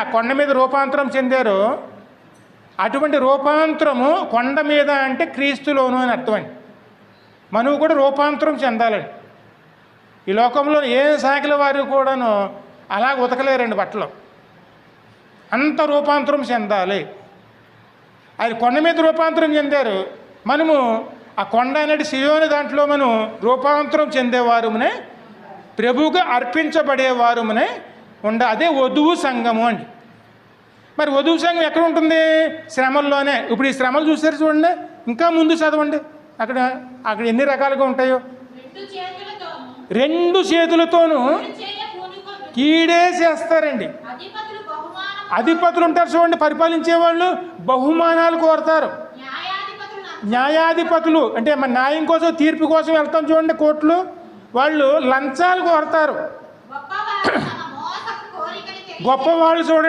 ఆ కొండ మీద రూపాంతరం చెందారో. అటువంటి రూపాంతరము కొండ మీద అంటే క్రీస్తులోను అని అర్థమండి మనము కూడా రూపాంతరం చెందాలండి. ఈ లోకంలో ఏ శాఖల వారు కూడాను అలా ఉతకలేరండి బట్టలు. అంత రూపాంతరం చెందాలి. అది కొండ మీద రూపాంతరం చెందారు. మనము ఆ కొండ అనేది సియోని దాంట్లో మనం రూపాంతరం చెందేవారుమనే ప్రభువుగా అర్పించబడేవారుమనే ఉండ అదే వధువు సంఘము అండి. మరి వధువు సంఘం ఎక్కడ ఉంటుంది? శ్రమల్లోనే. ఇప్పుడు ఈ శ్రమలు చూసారు చూడండి. ఇంకా ముందు చదవండి. అక్కడ అక్కడ ఎన్ని రకాలుగా ఉంటాయో? రెండు చేతులతోనూ. కీడు చేస్తారండి. అధిపతులు ఉంటారు చూడండి. పరిపాలించే వాళ్ళు బహుమానాలు కోరతారు. న్యాయాధిపతులు అంటే మన న్యాయం కోసం తీర్పు కోసం వెళ్తాం చూడండి కోర్టులు. వాళ్ళు లంచాలు కోరతారు. గొప్పవారు తమ మోసపు కోరికలు తెలియ గొప్పవాళ్ళు చూడండి